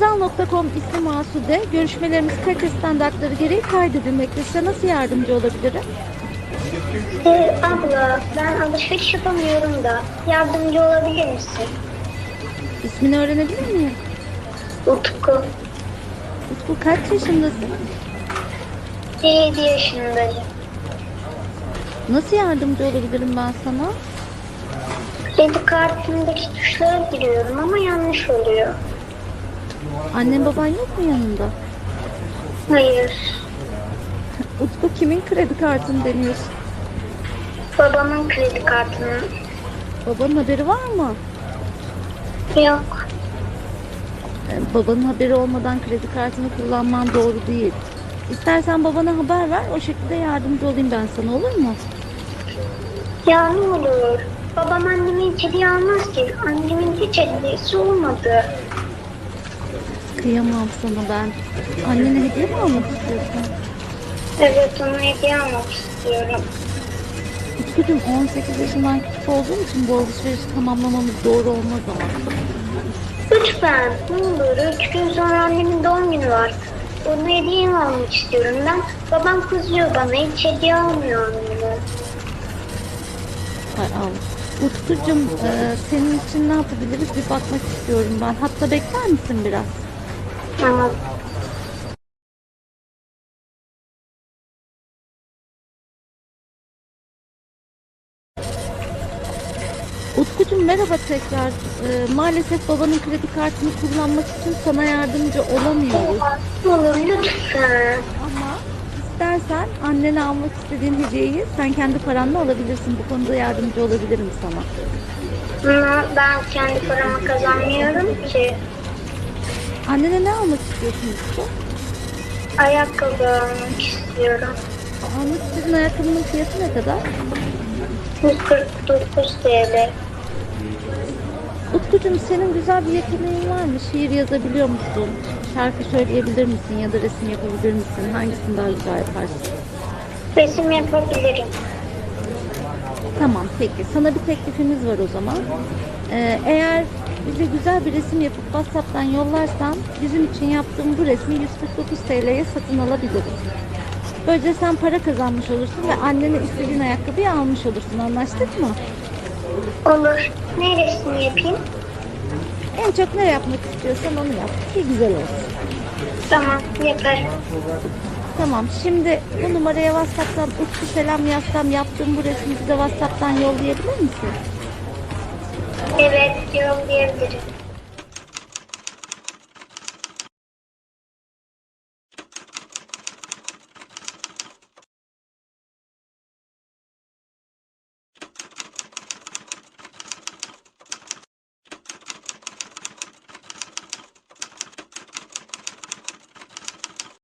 Hazal.com ismi Masude. Görüşmelerimiz kalite standartları gereği kaydedilmekte. Size nasıl yardımcı olabilirim? Ee, abla ben alışveriş yapamıyorum da yardımcı olabilir misin? İsmini öğrenebilir miyim? Utku. Utku kaç yaşındasın? 7 yaşındayım. Nasıl yardımcı olabilirim ben sana? Kredi kartımdaki tuşlara giriyorum ama yanlış oluyor. Annen baban yok mu yanında? Hayır. Utku kimin kredi kartını deniyorsun? Babamın kredi kartını. Babanın haberi var mı? Yok. Ee, Babanın haberi olmadan kredi kartını kullanman doğru değil. İstersen babana haber ver, o şekilde yardımcı olayım ben sana olur mu? Ya ne olur. Babam anneme hiç hediye almaz ki. Annemin hiç hediyesi olmadı. Kıyamam sana ben. Annene hediye mi almak istiyorsun? Evet ona hediye almak istiyorum. Utkucuğum 18 yaşından küçük olduğum için bu alışverişi tamamlamamız doğru olmaz ama. Lütfen ne olur. Üç gün sonra annemin doğum günü var. Ona hediye almak istiyorum ben. Babam kızıyor bana. Hiç hediye almıyor anneme. Hay Allah. Utkucuğum e, senin için ne yapabiliriz bir bakmak istiyorum ben. Hatta bekler misin biraz? Tamam. Utkucuğum merhaba tekrar. E, maalesef babanın kredi kartını kullanmak için sana yardımcı olamıyoruz. Olur lütfen. Ama istersen annene almak istediğin hediyeyi sen kendi paranla alabilirsin. Bu konuda yardımcı olabilirim sana. Ama ben kendi paramı kazanmıyorum ki. Annene ne almak istiyorsun Utku? Ayakkabı almak istiyorum. Almak istediğin ayakkabının fiyatı ne kadar? 149 TL. Utkucuğum senin güzel bir yeteneğin var mı? Şiir yazabiliyor musun? Şarkı söyleyebilir misin ya da resim yapabilir misin? Hangisini daha güzel yaparsın? Resim yapabilirim. Tamam peki. Sana bir teklifimiz var o zaman. Ee, eğer bize güzel bir resim yapıp WhatsApp'tan yollarsan bizim için yaptığım bu resmi 149 TL'ye satın alabiliriz. Böylece sen para kazanmış olursun ve annene istediğin ayakkabıyı almış olursun. Anlaştık mı? Olur. Ne resmi yapayım? En çok ne yapmak istiyorsan onu yap ki güzel olsun. Tamam yaparım. Tamam şimdi bu numaraya WhatsApp'tan Utku selam yazsam yaptığım bu resmi bize WhatsApp'tan yollayabilir misin? Evet yollayabilirim.